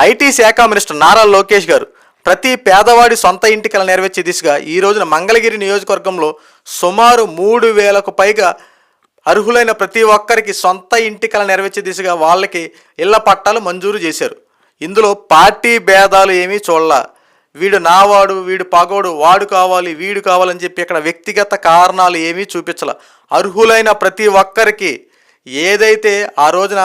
IT శాఖ minister Nara Lokesh గారు ప్రతి పేదవాడి సొంత ఇంటికల నెరవేర్చే దిశగా ఈ రోజున మంగళగిరి నియోజకవర్గంలో సుమారు మూడు వేలకు పైగా అర్హులైన ప్రతి ఒక్కరికి సొంత ఇంటికల నెరవేర్చే దిశగా వాళ్ళకి ఇళ్ళ పట్టాలు మంజూరు చేశారు. ఇందులో పార్టీ భేదాలు ఏమీ చూడలా. వీడు నావాడు వీడు పగోడు వాడు కావాలి వీడు కావాలని చెప్పి ఇక్కడ వ్యక్తిగత కారణాలు ఏమీ చూపించాల. అర్హులైన ప్రతి ఒక్కరికి ఏదైతే ఆ రోజున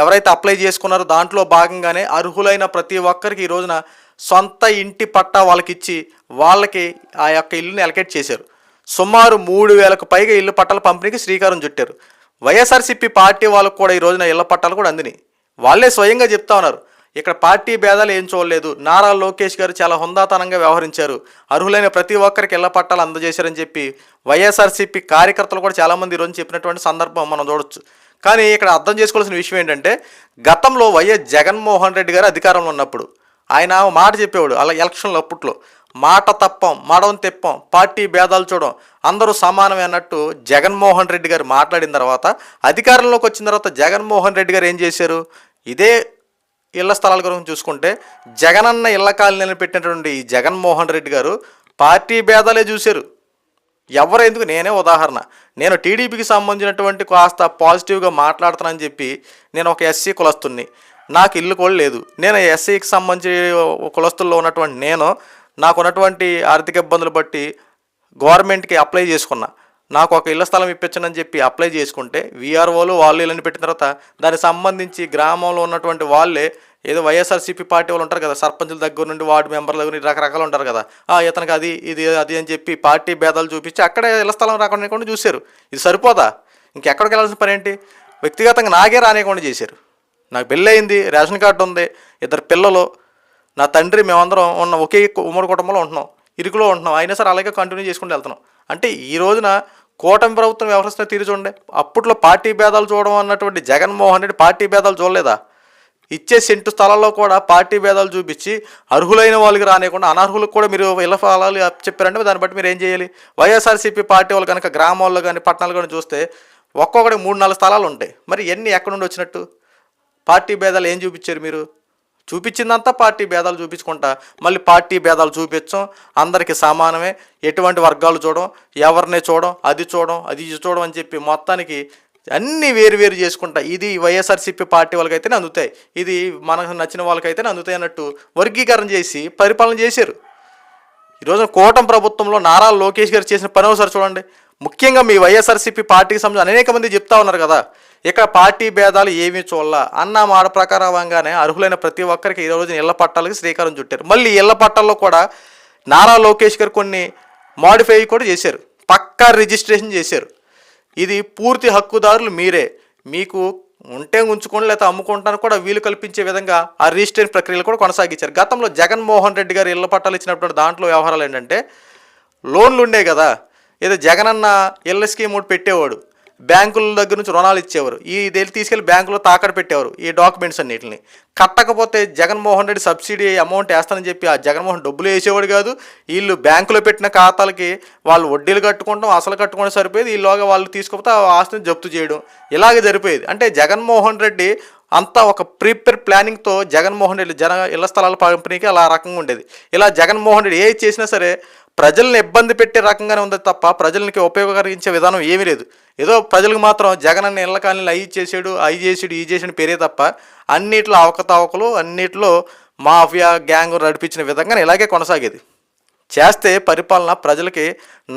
ఎవరైతే అప్లై చేసుకున్నారో దాంట్లో భాగంగానే అర్హులైన ప్రతి ఒక్కరికి ఈ రోజున సొంత ఇంటి పట్టా వాళ్ళకి ఇచ్చి వాళ్ళకి ఆ యొక్క ఇల్లుని అలకేట్ చేశారు. సుమారు మూడు వేలకు పైగా ఇల్లు పట్టాల పంపిణీకి శ్రీకారం చుట్టారు. వైఎస్ఆర్సీపీ పార్టీ వాళ్ళకు కూడా ఈ రోజున ఇళ్ళ పట్టాలు కూడా అందినాయి. వాళ్ళే స్వయంగా చెప్తా ఉన్నారు. ఇక్కడ పార్టీ భేదాలు ఏం చూడలేదు. నారా లోకేష్ గారు చాలా హుందాతనంగా వ్యవహరించారు. అర్హులైన ప్రతి ఒక్కరికి ఇళ్ళ పట్టాలు అందజేశారని చెప్పి వైఎస్ఆర్సీపీ కార్యకర్తలు కూడా చాలామంది ఈరోజు చెప్పినటువంటి సందర్భం మనం చూడొచ్చు. కానీ ఇక్కడ అర్థం చేసుకోవాల్సిన విషయం ఏంటంటే గతంలో వైఎస్ జగన్మోహన్ రెడ్డి గారు అధికారంలో ఉన్నప్పుడు ఆయన మాట చెప్పేవాడు అలా ఎలక్షన్లు అప్పట్లో మాట తప్పం మడం తెప్పం పార్టీ భేదాలు చూడడం అందరూ సమానమే అన్నట్టు జగన్మోహన్ రెడ్డి గారు మాట్లాడిన తర్వాత అధికారంలోకి వచ్చిన తర్వాత జగన్మోహన్ రెడ్డి గారు ఏం చేశారు? ఇదే ఇళ్ళ స్థలాల గురించి చూసుకుంటే జగనన్న ఇళ్ళ కాలనీలను పెట్టినటువంటి జగన్మోహన్ రెడ్డి గారు పార్టీ భేదాలే చూశారు. ఎవరు ఎందుకు? నేనే ఉదాహరణ. నేను టీడీపీకి సంబంధించినటువంటి కాస్త పాజిటివ్గా మాట్లాడుతానని చెప్పి నేను ఒక ఎస్సీ కులస్తుని నాకు ఇల్లు కూడా లేదు. నేను ఎస్సీకి సంబంధించి కులస్తుల్లో ఉన్నటువంటి నేను నాకు ఉన్నటువంటి ఆర్థిక ఇబ్బందులు బట్టి గవర్నమెంట్కి అప్లై చేసుకున్నా. నాకు ఒక ఇళ్ళ స్థలం ఇప్పించనని చెప్పి అప్లై చేసుకుంటే వీఆర్ఓలు వాళ్ళు ఇళ్ళని పెట్టిన తర్వాత దానికి సంబంధించి గ్రామంలో ఉన్నటువంటి వాళ్ళే ఏదో వైఎస్ఆర్సీపీ పార్టీ వాళ్ళు ఉంటారు కదా సర్పంచుల దగ్గర నుండి వార్డు మెంబర్ల దగ్గర నుండి రకరకాలు ఉంటారు కదా ఇతనికి అది ఇది అది అని చెప్పి పార్టీ భేదాలు చూపించి అక్కడే ఇళ్ళ స్థలం రాకుండా చూశారు. ఇది సరిపోదా? ఇంకెక్కడికి వెళ్ళాల్సిన పని ఏంటి? వ్యక్తిగతంగా నాకే రానియకుండా చేశారు. నాకు పెళ్ళి అయింది రేషన్ కార్డు ఉంది ఇద్దరు పిల్లలు నా తండ్రి మేమందరం ఉన్న ఒకే ఉమ్మడి కుటుంబంలో ఉంటున్నాం ఇరుకులో ఉంటున్నాం. అయినా సరే అలాగే కంటిన్యూ చేసుకుంటూ వెళ్తున్నాం. అంటే ఈ రోజున కూటమి ప్రభుత్వం వ్యవహరిస్తున్న తీరు చూడండి. అప్పట్లో పార్టీ భేదాలు చూడడం అన్నటువంటి జగన్మోహన్ రెడ్డి పార్టీ భేదాలు చూడలేదా? ఇచ్చే సెంటు స్థలాల్లో కూడా పార్టీ భేదాలు చూపించి అర్హులైన వాళ్ళకి రానియకుండా అనర్హులకు కూడా మీరు ఇళ్ళ ఫలాలు చెప్పారంటే దాన్ని బట్టి మీరు ఏం చేయాలి? వైఎస్ఆర్సీపీ పార్టీ వాళ్ళు కనుక గ్రామాల్లో కానీ పట్టణాలు కానీ చూస్తే ఒక్కొక్కటి మూడు నాలుగు స్థలాలు ఉంటాయి. మరి ఎన్ని ఎక్కడి నుండి వచ్చినట్టు? పార్టీ భేదాలు ఏం చూపించారు మీరు? చూపించిందంతా పార్టీ భేదాలు చూపించుకుంటా మళ్ళీ పార్టీ భేదాలు చూపించం. అందరికీ సమానమే. ఎటువంటి వర్గాలు చూడడం ఎవరిని చూడడం అది చూడడం అది ఇది చూడడం అని చెప్పి మొత్తానికి అన్నీ వేరు వేరు చేసుకుంటా. ఇది వైఎస్ఆర్సీపీ పార్టీ వాళ్ళకైతేనే అందుతాయి. ఇది మనకు నచ్చిన వాళ్ళకైతేనే అందుతాయి అన్నట్టు వర్గీకరణ చేసి పరిపాలన చేశారు. ఈరోజు కూటమి ప్రభుత్వంలో నారా లోకేష్ గారు చేసిన పని ఒకసారి చూడండి. ముఖ్యంగా మీ వైఎస్ఆర్సీపీ పార్టీకి సంబంధించి అనేక మంది చెప్తా ఉన్నారు కదా ఇక్కడ పార్టీ భేదాలు ఏమీ చూడాల. అన్న మాట ప్రకారంగానే అర్హులైన ప్రతి ఒక్కరికి ఈ రోజున ఇళ్ళ పట్టాలకి శ్రీకారం చుట్టారు. మళ్ళీ ఇళ్ళ పట్టాల్లో కూడా నారా లోకేష్ గారు కొన్ని మాడిఫై కూడా చేశారు. పక్కా రిజిస్ట్రేషన్ చేశారు. ఇది పూర్తి హక్కుదారులు మీరే. మీకు ఉంటే ఉంచుకోండి లేకపోతే అమ్ముకుంటాను కూడా వీలు కల్పించే విధంగా ఆ రిజిస్ట్రేషన్ ప్రక్రియలు కూడా కొనసాగించారు. గతంలో జగన్మోహన్ రెడ్డి గారు ఇళ్ళ పట్టాలు ఇచ్చినప్పుడు దాంట్లో వ్యవహారాలు ఏంటంటే లోన్లు ఉండే కదా ఏదో జగనన్న ఇళ్ళ స్కీమ్ ఒకటి పెట్టేవాడు. బ్యాంకుల దగ్గర నుంచి రుణాలు ఇచ్చేవారు. ఈ దేని తీసుకెళ్ళి బ్యాంకులో తాకడ పెట్టేవారు ఈ డాక్యుమెంట్స్ అన్నింటిని. కట్టకపోతే జగన్మోహన్ రెడ్డి సబ్సిడీ అమౌంట్ వేస్తానని చెప్పి ఆ జగన్మోహన్ డబ్బులు వేసేవాడు కాదు. వీళ్ళు బ్యాంకులో పెట్టిన ఖాతాలకి వాళ్ళు వడ్డీలు కట్టుకోవడం అసలు కట్టుకోవడం సరిపోయేది. ఈలోగా వాళ్ళు తీసుకుపోతే ఆ ఆస్తిని జప్తు చేయడం ఇలాగే జరిపోయేది. అంటే జగన్మోహన్ రెడ్డి అంతా ఒక ప్రిపేర్ ప్లానింగ్తో జగన్మోహన్ రెడ్డి జన ఇళ్ళ స్థలాల పంపిణీకి అలా రకంగా ఉండేది. ఇలా జగన్మోహన్ రెడ్డి ఏ చేసినా సరే ప్రజల్ని ఇబ్బంది పెట్టే రకంగానే ఉంది తప్ప ప్రజలకి ఉపయోగకరించే విధానం ఏమీ లేదు. ఏదో ప్రజలకు మాత్రం జగన్ అన్న ఇళ్ళ కాలనీలు అవి చేసాడు అవి చేసాడు ఈ చేసాడు పేరే తప్ప అన్నిట్లో అవకతవకలు అన్నిట్లో మాఫియా గ్యాంగ్ నడిపించిన విధంగా ఇలాగే కొనసాగేది. చేస్తే పరిపాలన ప్రజలకి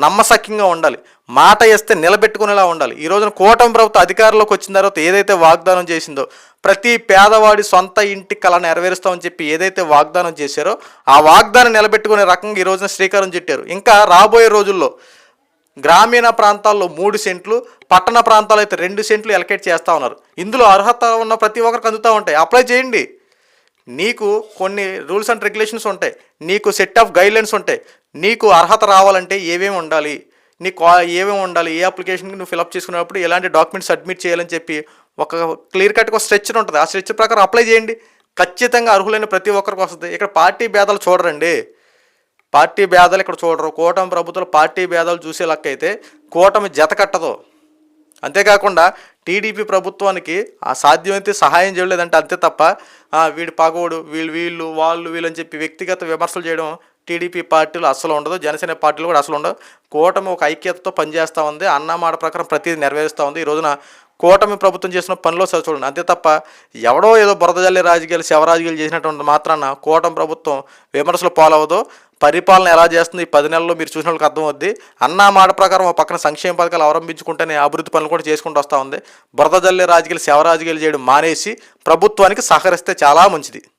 నమ్మసక్యంగా ఉండాలి. మాట వేస్తే నిలబెట్టుకునేలా ఉండాలి. ఈ రోజున కూటమి ప్రభుత్వం అధికారంలోకి వచ్చిన తర్వాత ఏదైతే వాగ్దానం చేసిందో ప్రతి పేదవాడి సొంత ఇంటి కళ నెరవేరుస్తామని చెప్పి ఏదైతే వాగ్దానం చేశారో ఆ వాగ్దానం నిలబెట్టుకునే రకంగా ఈ రోజున శ్రీకారం చుట్టారు. ఇంకా రాబోయే రోజుల్లో గ్రామీణ ప్రాంతాల్లో మూడు సెంట్లు పట్టణ ప్రాంతాల్లో అయితే రెండు సెంట్లు ఎలకేట్ చేస్తూ ఉన్నారు. ఇందులో అర్హత ఉన్న ప్రతి ఒక్కరికి అందుతూ ఉంటాయి. అప్లై చేయండి. నీకు కొన్ని రూల్స్ అండ్ రెగ్యులేషన్స్ ఉంటాయి. నీకు సెట్ ఆఫ్ గైడ్లైన్స్ ఉంటాయి. నీకు అర్హత రావాలంటే ఏమేమి ఉండాలి? నీకు కా ఏమేమి ఉండాలి? ఏ అప్లికేషన్కి నువ్వు ఫిలప్ చేసుకున్నప్పుడు ఎలాంటి డాక్యుమెంట్స్ సబ్మిట్ చేయాలని చెప్పి ఒక క్లియర్ కట్గా ఒక స్ట్రెచ్చర్ ఉంటుంది. ఆ స్ట్రెచ్చర్ ప్రకారం అప్లై చేయండి. ఖచ్చితంగా అర్హులైన ప్రతి ఒక్కరికి వస్తుంది. ఇక్కడ పార్టీ భేదాలు చూడరండి. పార్టీ భేదాలు ఇక్కడ చూడరు. కూటమి ప్రభుత్వాలు పార్టీ భేదాలు చూసే లెక్క అయితే కూటమి జత కట్టదు. అంతేకాకుండా టీడీపీ ప్రభుత్వానికి ఆ సాధ్యమైతే సహాయం చేయలేదంటే అంతే తప్ప వీడి పగోడు వీళ్ళు వీళ్ళు వాళ్ళు వీళ్ళని చెప్పి వ్యక్తిగత విమర్శలు చేయడం టీడీపీ పార్టీలో అసలు ఉండదు జనసేన పార్టీలు కూడా అసలు ఉండదు. కూటమి ఒక ఐక్యతతో పనిచేస్తూ ఉంది అన్నమాట ప్రకారం ప్రతిదీ నెరవేరుస్తూ ఉంది. ఈ రోజున కూటమి ప్రభుత్వం చేసిన పనిలో సరి చూడండి. అంతే తప్ప ఎవడో ఏదో బురద జల్లి రాజకీయాలు శవరాజకీయాలు చేసినటువంటి మాత్రాన కూటమి ప్రభుత్వం విమర్శలు పాలవదు. పరిపాలన ఎలా చేస్తుంది? ఈ పది నెలల్లో మీరు చూసిన వాళ్ళకి అర్థమవుద్ది. అన్న మాట ప్రకారం ఒక పక్కన సంక్షేమ పథకాలు అవలంబించుకుంటేనే అభివృద్ధి పనులు కూడా చేసుకుంటూ వస్తూ ఉంది. బురద జల్లే రాజకీయాలు శవరాజకీయాలు చేయడం మానేసి ప్రభుత్వానికి సహకరిస్తే చాలా మంచిది.